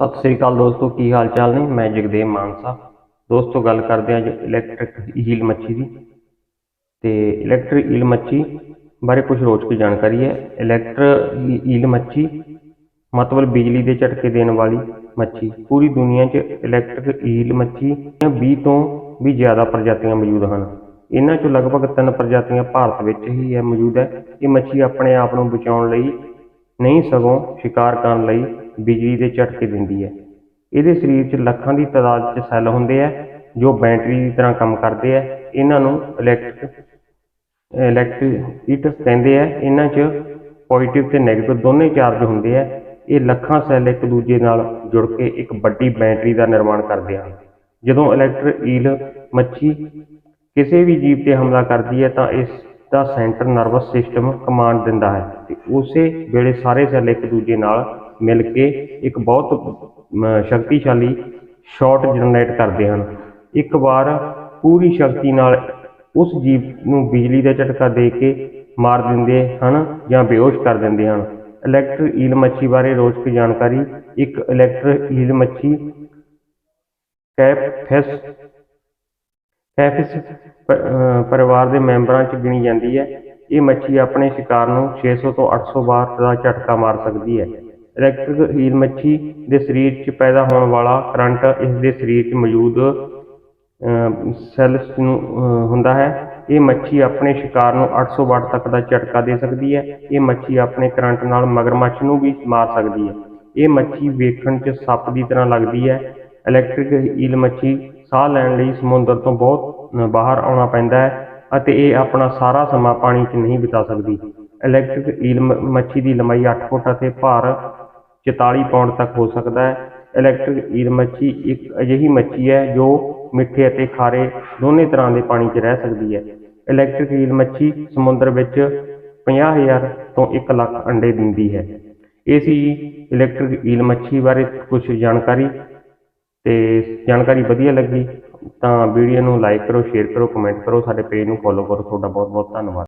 ਸਤਿ ਸ੍ਰੀ ਅਕਾਲ ਦੋਸਤੋ, ਕੀ ਹਾਲ ਚਾਲ ਨੇ? ਮੈਂ ਜਗਦੇਵ ਮਾਨਸਾ। ਦੋਸਤੋ, ਗੱਲ ਕਰਦੇ ਹਾਂ ਅੱਜ ਇਲੈਕਟ੍ਰਿਕ ਹੀਲ ਮੱਛੀ ਦੀ। ਤੇ ਇਲੈਕਟ੍ਰਿਕ ਈਲ ਮੱਛੀ ਬਾਰੇ ਕੁਝ ਰੋਚਕ ਜਾਣਕਾਰੀ ਹੈ। ਇਲੈਕਟ੍ਰਿਕ ਈਲ ਮੱਛੀ ਮਤਲਬ ਬਿਜਲੀ ਦੇ ਝਟਕੇ ਦੇਣ ਵਾਲੀ ਮੱਛੀ। ਪੂਰੀ ਦੁਨੀਆ 'ਚ ਇਲੈਕਟ੍ਰਿਕ ਹੀਲ ਮੱਛੀ ਦੀਆਂ 20 ਤੋਂ ਵੀ ਜ਼ਿਆਦਾ ਪ੍ਰਜਾਤੀਆਂ ਮੌਜੂਦ ਹਨ। ਇਹਨਾਂ 'ਚੋਂ ਲਗਭਗ ਤਿੰਨ ਪ੍ਰਜਾਤੀਆਂ ਭਾਰਤ ਵਿੱਚ ਹੀ ਹੈ ਮੌਜੂਦ ਹੈ। ਇਹ ਮੱਛੀ ਆਪਣੇ ਆਪ ਨੂੰ ਬਚਾਉਣ ਲਈ ਨਹੀਂ, ਸਗੋਂ ਸ਼ਿਕਾਰ ਕਰਨ ਲਈ ਬਿਜਲੀ ਦੇ ਝਟਕੇ ਦਿੰਦੀ ਹੈ। ਇਹਦੇ ਸਰੀਰ 'ਚ ਲੱਖਾਂ ਦੀ ਤਾਦਾਦ 'ਚ ਸੈੱਲ ਹੁੰਦੇ ਆ, ਜੋ ਬੈਟਰੀ ਦੀ ਤਰ੍ਹਾਂ ਕੰਮ ਕਰਦੇ ਆ। ਇਹਨਾਂ ਨੂੰ ਇਲੈਕਟ੍ਰਿਕ ਇਲੈਕਟ੍ਰਿਟ ਕਹਿੰਦੇ ਆ। ਇਹਨਾਂ 'ਚ ਪੋਜ਼ਿਟਿਵ ਤੇ 네ਗੇਟਿਵ ਦੋਨੇ ਚਾਰਜ ਹੁੰਦੇ ਆ। ਇਹ ਲੱਖਾਂ ਸੈੱਲ ਇੱਕ ਦੂਜੇ ਨਾਲ ਜੁੜ ਕੇ ਇੱਕ ਵੱਡੀ ਬੈਟਰੀ ਦਾ ਨਿਰਮਾਣ ਕਰਦੇ ਹਨ ਜਦੋਂ ਇਲੈਕਟ੍ਰਿਕ ਮੱਛੀ ਕਿਸੇ ਵੀ ਜੀਵ ਤੇ ਹਮਲਾ ਕਰਦੀ ਹੈ, ਤਾਂ ਇਸ ਦਾ ਸੈਂਟਰ ਨਰਵਸ ਸਿਸਟਮ ਕਮਾਂਡ ਦਿੰਦਾ ਹੈ ਤੇ ਉਸੇ ਵੇਲੇ ਸਾਰੇ ਸੈੱਲ ਇੱਕ ਦੂਜੇ ਨਾਲ ਮਿਲ ਕੇ ਇੱਕ ਬਹੁਤ ਸ਼ਕਤੀਸ਼ਾਲੀ ਸ਼ਾਟ ਜਨਰੇਟ ਕਰਦੇ ਹਨ। ਇੱਕ ਵਾਰ ਪੂਰੀ ਸ਼ਕਤੀ ਨਾਲ ਉਸ ਜੀਵ ਨੂੰ ਬਿਜਲੀ ਦਾ ਝਟਕਾ ਦੇ ਕੇ ਮਾਰ ਦਿੰਦੇ ਹਨ ਜਾਂ ਬੇਹੋਸ਼ ਕਰ ਦਿੰਦੇ ਹਨ। ਇਲੈਕਟ੍ਰਿਕ ਈਲ ਮੱਛੀ ਬਾਰੇ ਰੋਚਕ ਜਾਣਕਾਰੀ, ਇੱਕ ਇਲੈਕਟ੍ਰਿਕ ਈਲ ਮੱਛੀ ਕੈਪਫਿਸ ਕੈਫਿਸ ਪਰਿਵਾਰ ਦੇ ਮੈਂਬਰਾਂ 'ਚ ਗਿਣੀ ਜਾਂਦੀ ਹੈ। ਇਹ ਮੱਛੀ ਆਪਣੇ ਸ਼ਿਕਾਰ ਨੂੰ 600 ਤੋਂ 800 ਵਾਰ ਦਾ ਝਟਕਾ ਮਾਰ ਸਕਦੀ ਹੈ। ਇਲੈਕਟ੍ਰਿਕ ਹੀਲ ਮੱਛੀ ਦੇ ਸਰੀਰ 'ਚ ਪੈਦਾ ਹੋਣ ਵਾਲਾ ਕਰੰਟ ਇਸ ਦੇ ਸਰੀਰ 'ਚ ਮੌਜੂਦ ਸੈਲਸ ਨੂੰ ਹੁੰਦਾ ਹੈ। ਇਹ ਮੱਛੀ ਆਪਣੇ ਸ਼ਿਕਾਰ ਨੂੰ 800 ਵਾਟ ਤੱਕ ਦਾ ਝਟਕਾ ਦੇ ਸਕਦੀ ਹੈ। ਇਹ ਮੱਛੀ ਆਪਣੇ ਕਰੰਟ ਨਾਲ ਮਗਰਮੱਛ ਨੂੰ ਵੀ ਮਾਰ ਸਕਦੀ ਹੈ। ਇਹ ਮੱਛੀ ਵੇਖਣ 'ਚ ਸੱਪ ਦੀ ਤਰ੍ਹਾਂ ਲੱਗਦੀ ਹੈ। ਇਲੈਕਟ੍ਰਿਕ ਹੀਲ ਮੱਛੀ ਸਾਹ ਲੈਣ ਲਈ ਸਮੁੰਦਰ ਤੋਂ ਬਹੁਤ ਬਾਹਰ ਆਉਣਾ ਪੈਂਦਾ ਹੈ ਅਤੇ ਇਹ ਆਪਣਾ ਸਾਰਾ ਸਮਾਂ ਪਾਣੀ 'ਚ ਨਹੀਂ ਬਿਤਾ ਸਕਦੀ। ਇਲੈਕਟ੍ਰਿਕ ਈਲ ਮੱਛੀ ਦੀ ਲੰਬਾਈ 8 ਫੁੱਟ ਅਤੇ ਭਾਰ 44 ਪਾਉਂਡ ਤੱਕ ਹੋ ਸਕਦਾ ਹੈ। ਇਲੈਕਟ੍ਰਿਕ ਈਲ ਮੱਛੀ ਇੱਕ ਅਜਿਹੀ ਮੱਛੀ ਹੈ ਜੋ ਮਿੱਠੇ ਅਤੇ ਖਾਰੇ ਦੋਨੇ ਤਰ੍ਹਾਂ ਦੇ ਪਾਣੀ 'ਚ ਰਹਿ ਸਕਦੀ ਹੈ। ਇਲੈਕਟ੍ਰਿਕ ਈਲ ਮੱਛੀ ਸਮੁੰਦਰ ਵਿੱਚ 50000 ਤੋਂ 1 ਲੱਖ ਅੰਡੇ ਦਿੰਦੀ ਹੈ। ਇਹ ਸੀ ਇਲੈਕਟ੍ਰਿਕ ਈਲ ਮੱਛੀ ਬਾਰੇ ਕੁਝ ਜਾਣਕਾਰੀ। ਤੇ ਜਾਣਕਾਰੀ ਵਧੀਆ ਲੱਗੀ ਤਾਂ ਵੀਡੀਓ ਨੂੰ ਲਾਈਕ ਕਰੋ ਸ਼ੇਅਰ ਕਰੋ ਕਮੈਂਟ ਕਰੋ। ਸਾਡੇ ਪੇਜ ਨੂੰ ਫੋਲੋ ਕਰੋ। ਤੁਹਾਡਾ ਬਹੁਤ ਬਹੁਤ ਧੰਨਵਾਦ।